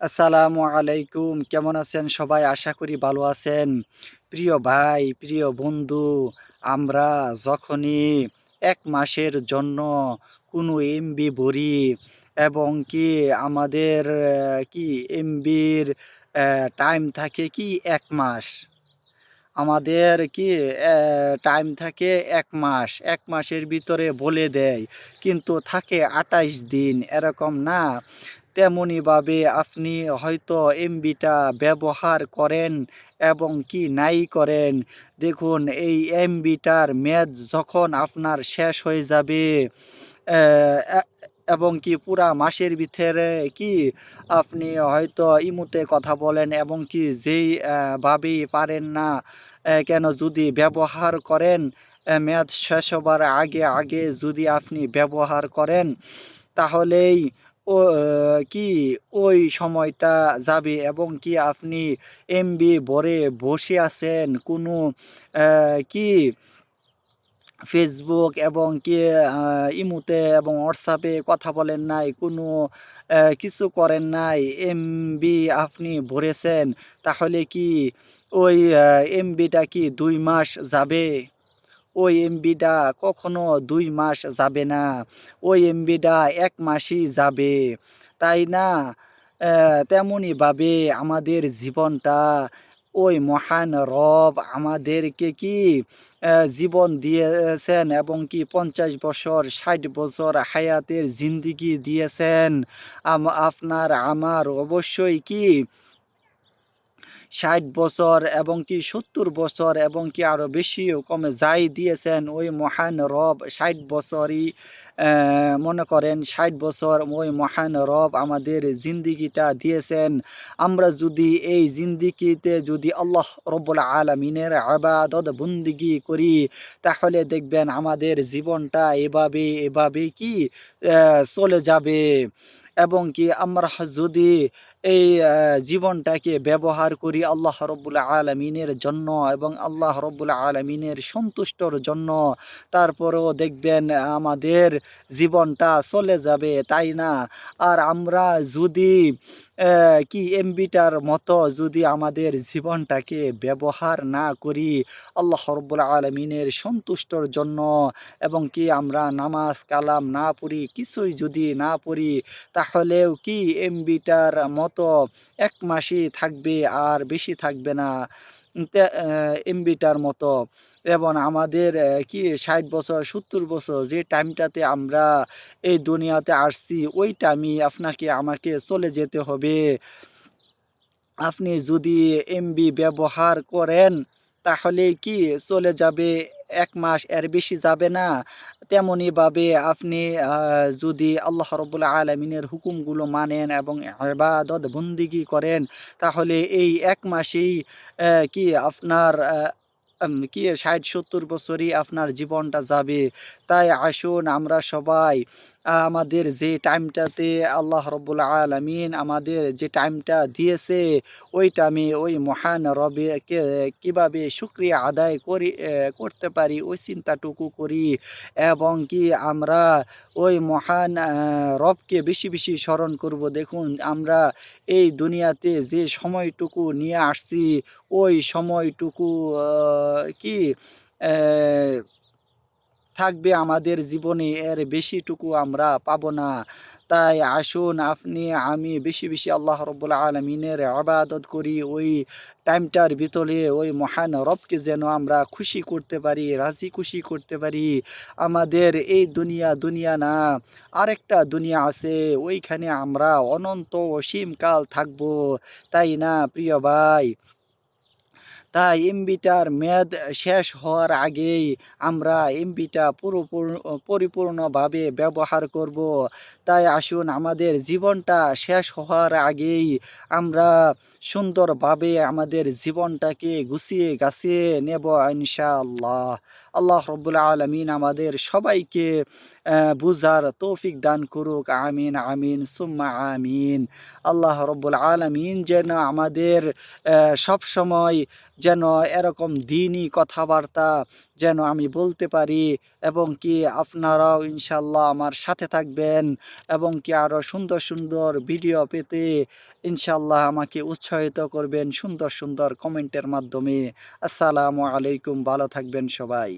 আসসালামু আলাইকুম। কেমন আছেন সবাই? আশা করি ভালো আছেন। প্রিয় ভাই, প্রিয় বন্ধু, আমরা যখনই এক মাসের জন্য কোনো এমবি ভরি এবং কি আমাদের, কি এমবির টাইম থাকে কি এক মাস? আমাদের কি টাইম থাকে এক মাস। এক মাসের ভিতরে বলে দেয়। কিন্তু থাকে আটাইশ দিন। এরকম না। তেমনিভাবে আপনি হয়তো এমবিটা ব্যবহার করেন এবং কি নাই করেন। দেখুন, এই এমবিটার মেয়াদ যখন আপনার শেষ হয়ে যাবে এবং কি পুরা মাসের ভিতরে কি আপনি হয়তো ইমুতে কথা বলেন এবং কি যেই ভাবেই পারেন না কেন যদি ব্যবহার করেন মেয়াদ শেষ হবার আগে আগে যদি আপনি ব্যবহার করেন, তাহলেই ও কি ওই সময়টা যাবে এবং কি আপনি এমবি ভরে বসে আছেন কোনো কি ফেসবুক এবং কি ইমুতে এবং হোয়াটসঅ্যাপে কথা বলেন নাই, কোনো কিছু করেন নাই এমবি আপনি ভরেছেন, তাহলে কি ওই এমবিটা কি দুই মাস যাবে? ওই এমবিটা কখনো দুই মাস যাবে না ওই এমবিটা এক মাসই যাবে। তাই না? আহ, তেমনিভাবে আমাদের জীবনটা ওই মহান রব আমাদেরকে কি জীবন দিয়েছেন এবং কি পঞ্চাশ বছর ষাট বছর হায়াতের জিন্দিগি দিয়েছেন? আপনার আমার অবশ্যই কি ষাট বছর এবং কি সত্তর বছর এবং কি আরও বেশিও কমে যাই দিয়েছেন ওই মহান রব। ষাট বছরই মনে করেন ষাট বছর ওই মহান রব আমাদের জিন্দিগিটা দিয়েছেন। আমরা যদি এই জিন্দিগিতে যদি আল্লাহ রব্বুল আলমিনের আবাদত বন্দিগি করি, তাহলে দেখবেন আমাদের জীবনটা এভাবে এভাবে কি চলে যাবে। এবং কি আমরা যদি এই জীবনটাকে ব্যবহার করি আল্লাহ রব্বুল আলমিনের জন্য এবং আল্লাহ রব্বুল আলমিনের সন্তুষ্টর জন্য, তারপরেও দেখবেন আমাদের জীবনটা চলে যাবে, তাই না? আর আমরা যদি কি এমবিটার মতো যদি আমাদের জীবনটাকে ব্যবহার না করি আল্লাহ রব্বুল আলমিনের সন্তুষ্টর জন্য এবং কি আমরা নামাজ, কালাম না পড়ি, কিছুই যদি না পড়ি তাহলেও কি এমবিটার মতো এক মাসই থাকবে আর বেশি থাকবে না? এমবিটার মতো। এবং আমাদের কি ষাট বছর, সত্তর বছর যে টাইমটাতে আমরা এই দুনিয়াতে আসছি, ওই টাইমই আপনাকে, আমাকে চলে যেতে হবে। আপনি যদি এমবি ব্যবহার করেন তাহলে কি চলে যাবে? এক মাস এর বেশি যাবে না। তেমনিভাবে আপনি যদি আল্লাহ রবুল্লা আলমিনের হুকুমগুলো মানেন এবং ইবাদত বন্দিগি করেন, তাহলে এই এক মাসেই কি আপনার কি ষাট সত্তর বছরই আপনার জীবনটা যাবে। তাই আসুন আমরা সবাই আমাদের যে টাইমটাতে আল্লাহ রব্বুল আলমিন আমাদের যে টাইমটা দিয়েছে ওই টাইমে ওই মহান রবেকে কীভাবে শুক্রিয়া আদায় করি করতে পারি, ওই চিন্তাটুকু করি এবং কি আমরা ওই মহান রবকে বেশি বেশি স্মরণ করব। দেখুন, আমরা এই দুনিয়াতে যে সময়টুকু নিয়ে আসছি, ওই সময়টুকু কি থাকবে আমাদের জীবনে, এর বেশিটুকু আমরা পাবো না। তাই আসুন আপনি, আমি বেশি বেশি আল্লাহ রব্বুল আলমিনের আবাদত করি, ওই টাইমটার ভিতরে, ওই মহান রবকে যেন আমরা খুশি করতে পারি, রাজি খুশি করতে পারি। আমাদের এই দুনিয়া দুনিয়া না, আরেকটা দুনিয়া আছে, ওইখানে আমরা অনন্ত অসীমকাল থাকব, তাই না, প্রিয় ভাই? তাই এমবিটার মেয়াদ শেষ হওয়ার আগেই আমরা এমবিটা পুরোপূর্ণ পরিপূর্ণভাবে ব্যবহার করব। তাই আসুন আমাদের জীবনটা শেষ হওয়ার আগেই আমরা সুন্দরভাবে আমাদের জীবনটাকে গুছিয়ে গাছিয়ে নেব ইনশাআল্লাহ। আল্লাহ রব্বুল আলমিন আমাদের সবাইকে বুঝার তৌফিক দান করুক। আমিন আমিন, সুম্মা আমিন। আল্লাহ রব্বুল আলমিন যেন আমাদের সব সময় যেন এরকম দিনই কথাবার্তা যেন আমি বলতে পারি এবং কি আপনারাও ইনশাল্লাহ আমার সাথে থাকবেন এবং কি আরও সুন্দর সুন্দর ভিডিও পেতে ইনশাল্লাহ আমাকে উৎসাহিত করবেন সুন্দর সুন্দর কমেন্টের মাধ্যমে। আসসালামু আলাইকুম, ভালো থাকবেন সবাই।